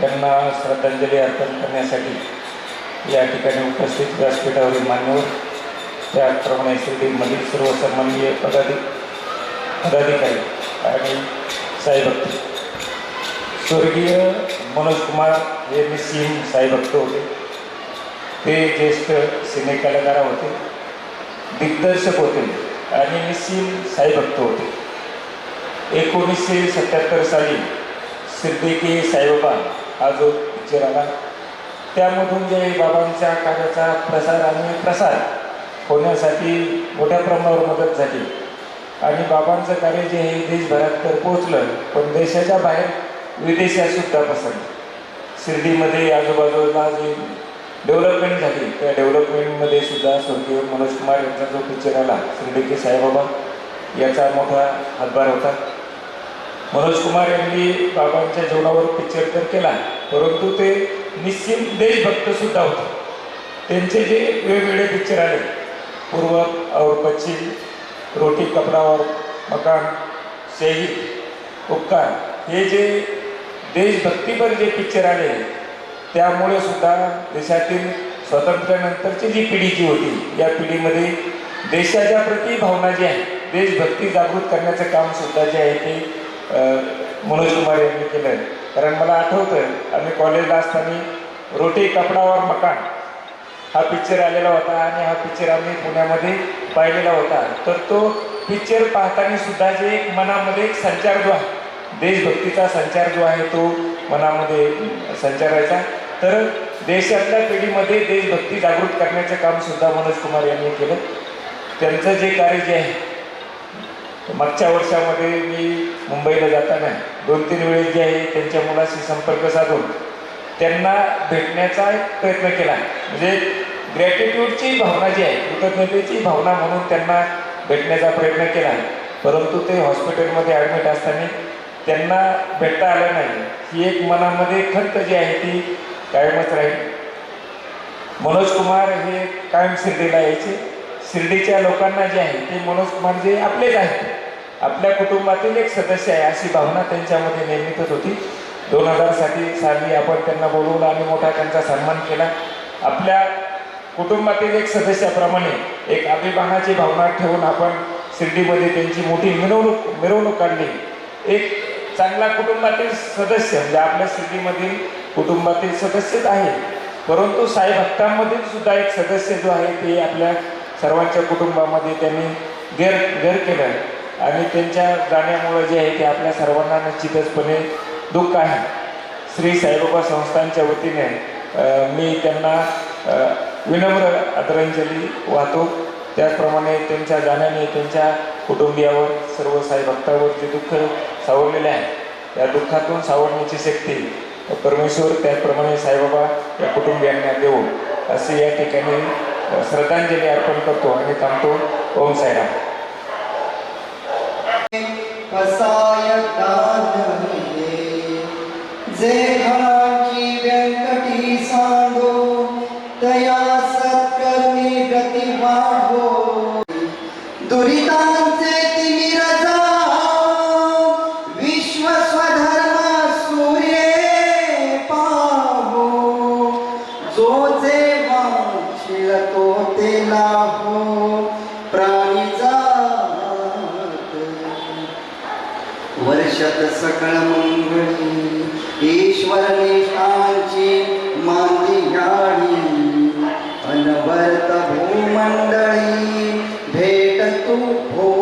त्यांना श्रद्धांजली अर्पण करण्यासाठी या ठिकाणी उपस्थित व्यासपीठावरील मान्यवर त्याचप्रमाणे शिर्डीमधील सर्व सन्माननीय पदाधिक पदाधिकारी आणि साईभक्त स्वर्गीय मनोज कुमार हे निस्सीम साईभक्त होते. ते ज्येष्ठ सिने कलाकार होते दिग्दर्शक होते आणि मी निस्सीम साईभक्त होते. एकोणीसशे सत्याहत्तर साली सिद्दीकी साईबाबा हा जो पिक्चर आला त्यामधून जे बाबांच्या कार्याचा प्रसार आणि प्रसार होण्यासाठी मोठ्या प्रमाणावर मदत झाली. आणि बाबांचं कार्य जे हे देशभरात तर पोहोचलं पण देशाच्या बाहेर विदेशात सुद्धा पसरलं. शिर्डीमध्ये आजूबाजूला जे डेव्हलपमेंट झाली त्या डेव्हलपमेंटमध्ये सुद्धा स्वर्गीय मनोज कुमार यांचा जो पिक्चर आला शिर्डीचे साईबाबा याचा मोठा हातभार होता. मनोज कुमार यांनी बाबांच्या जीवनावर पिक्चर तर केला परंतु ते निश्चित देशभक्त सुद्धा होते. त्यांचे जे वेगवेगळे पिक्चर आले पूर्व और पश्चिम रोटी कपडावर मकान शहीद उपकार हे जे देशभक्तीपर जे पिक्चर आले त्यामुळे सुद्धा देशातील स्वातंत्र्यानंतरची जी पिढी जी होती या पिढीमध्ये देशाच्या प्रती भावना जी आहे देशभक्ती जागृत करण्याचं काम सुद्धा जे आहे ते मनोज कुमार यांनी केलं आहे कारण मला आठवतं आम्ही कॉलेजला असताना रोटी कपडावर मकान. हा पिक्चर आलेला होता आणि हा पिक्चर आम्ही पुण्यामध्ये पाहिलेला होता. तर तो पिक्चर पाहताना सुद्धा जे एक मनामध्ये एक संचार जो आहे देशभक्तीचा संचार जो आहे तो मनामध्ये संचारायचा. तर देशातल्या पिढीमध्ये देशभक्ती जागृत करण्याचं काम सुद्धा मनोज कुमार यांनी केलं. त्यांचं जे कार्य जे आहे मागच्या वर्षामध्ये मी मुंबईला जाताना दोन तीन वेळेस जे आहे त्यांच्या मुलाशी संपर्क साधून त्यांना भेटण्याचा एक प्रयत्न केला. म्हणजे ग्रॅटिट्यूडची भावना जी आहे कृतज्ञतेची भावना म्हणून त्यांना भेटण्याचा प्रयत्न केला. परंतु ते हॉस्पिटलमध्ये ॲडमिट असताना त्यांना भेटता आलं नाही. ही एक मनामध्ये खंत जी आहे ती कायमच राहील. मनोज कुमार हे कायम शिर्डीला यायचे. शिर्डीच्या लोकांना जे आहे ते मनोज कुमार जे आपलेच आहेत. आपल्या कुटुंबातील एक सदस्य आहे अशी भावना त्यांच्यामध्ये निर्मितच होती. दोन हजारसाठी साली आपण त्यांना बोलवलं आणि मोठा त्यांचा सन्मान केला. आपल्या कुटुंबातील एक सदस्याप्रमाणे एक अभिमानाची भावना ठेवून आपण शिर्डीमध्ये त्यांची मोठी मिरवणूक मिरवणूक काढली. एक चांगला कुटुंबातील सदस्य म्हणजे आपल्या शिर्डीमधील कुटुंबातील सदस्यच आहे. परंतु साई भक्तांमधील सुद्धा एक सदस्य जो आहे ते आपल्या सर्वांच्या कुटुंबामध्ये त्यांनी गैर गैर केलं आणि त्यांच्या जाण्यामुळे जे आहे ते आपल्या सर्वांना निश्चितचपणे दुःख आहे. श्री साईबाबा संस्थांच्या वतीने मी त्यांना विनम्र आदरांजली वाहतो. त्याचप्रमाणे त्यांच्या जाण्याने त्यांच्या कुटुंबियावर सर्व साईभक्तावर जे दुःख सावरलेले आहे त्या दुःखातून सावरण्याची शक्ती परमेश्वर त्याचप्रमाणे साईबाबा या कुटुंबियांना देऊ असे या ठिकाणी श्रद्धांजली अर्पण करतो आणि थांबतो. ओम साईराम. कसाय दानले जे घणाची व्यंकटी सांगो तया सत्कर्मी गती वाढो। दुरितांचे तिमिर जाओ विश्व स्वधर्म सूर्ये पाहो। जो जे वांछिल तो ते लाभो। शत सकळ मंगळी ईश्वर निष्ठांची मांदी गाणी अनवर्त भूमंडळी भेट तू होता